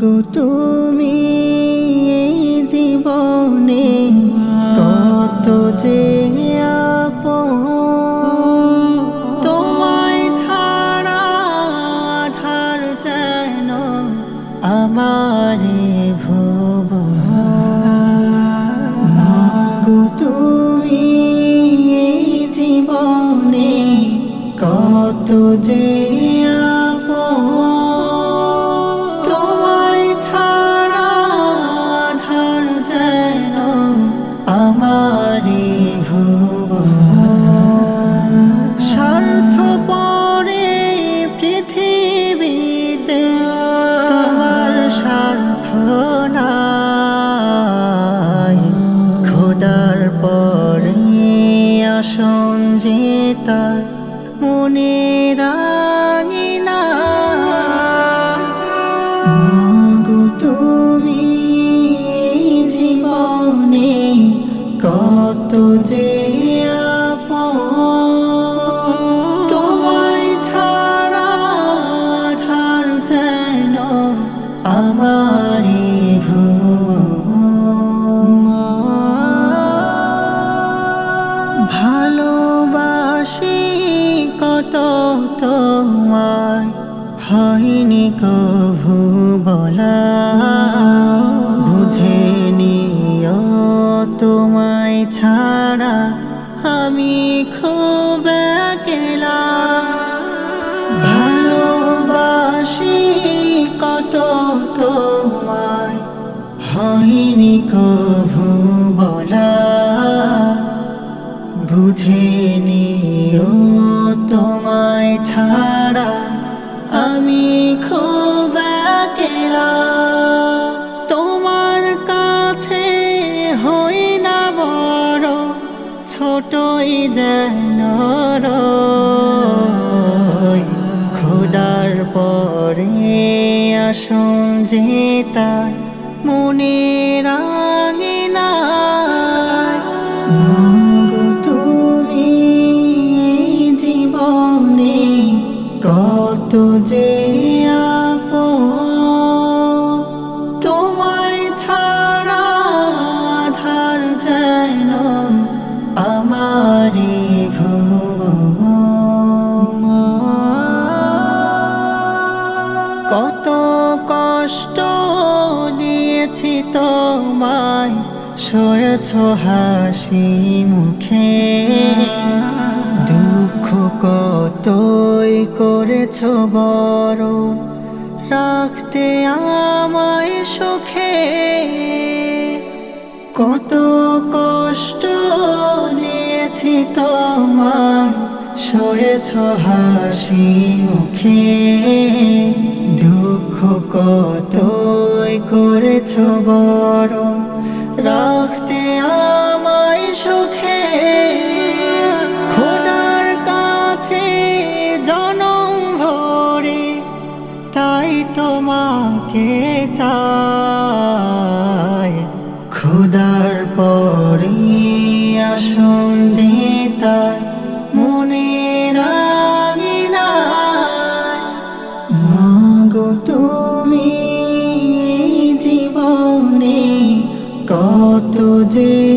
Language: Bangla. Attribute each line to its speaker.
Speaker 1: গো তুমি জীবনে কত যে তোমায় ছাড়া আধার যেন আমারে ভুব। গো তুমি জীবনে কত যে কত যে তোমায় ছাড়া আধার যেন আমারি ভালোবাসি কত তোমায় হয়নি কভু বলা খুব একলা ভালোবাসি কত তোমায়, হয়নি কভু বলা। বুঝে নিও তোমায় ছাড়া আমি খুব একলা ছোটই যেন। খোদার পরে আসন যেতা মনে রাঙে না তুমি জীবনে কত যে আপন কষ্ট দিয়েছি তোমায়, সয়েছ হাসি মুখে। দুঃখ কতই করেছ বড় রাখতে আমায় সুখে। কত কষ্ট দিয়েছি তোমায়, সয়েছ হাসি মুখে। দুঃখ কতই করেছ বড় রাখতে আমায় সুখে। খোদার কাছে জনম ভরে, তাই তোমাকে চাই। খুদার পরে আসন যেতায় মাগো তুমি জীবনে কত যে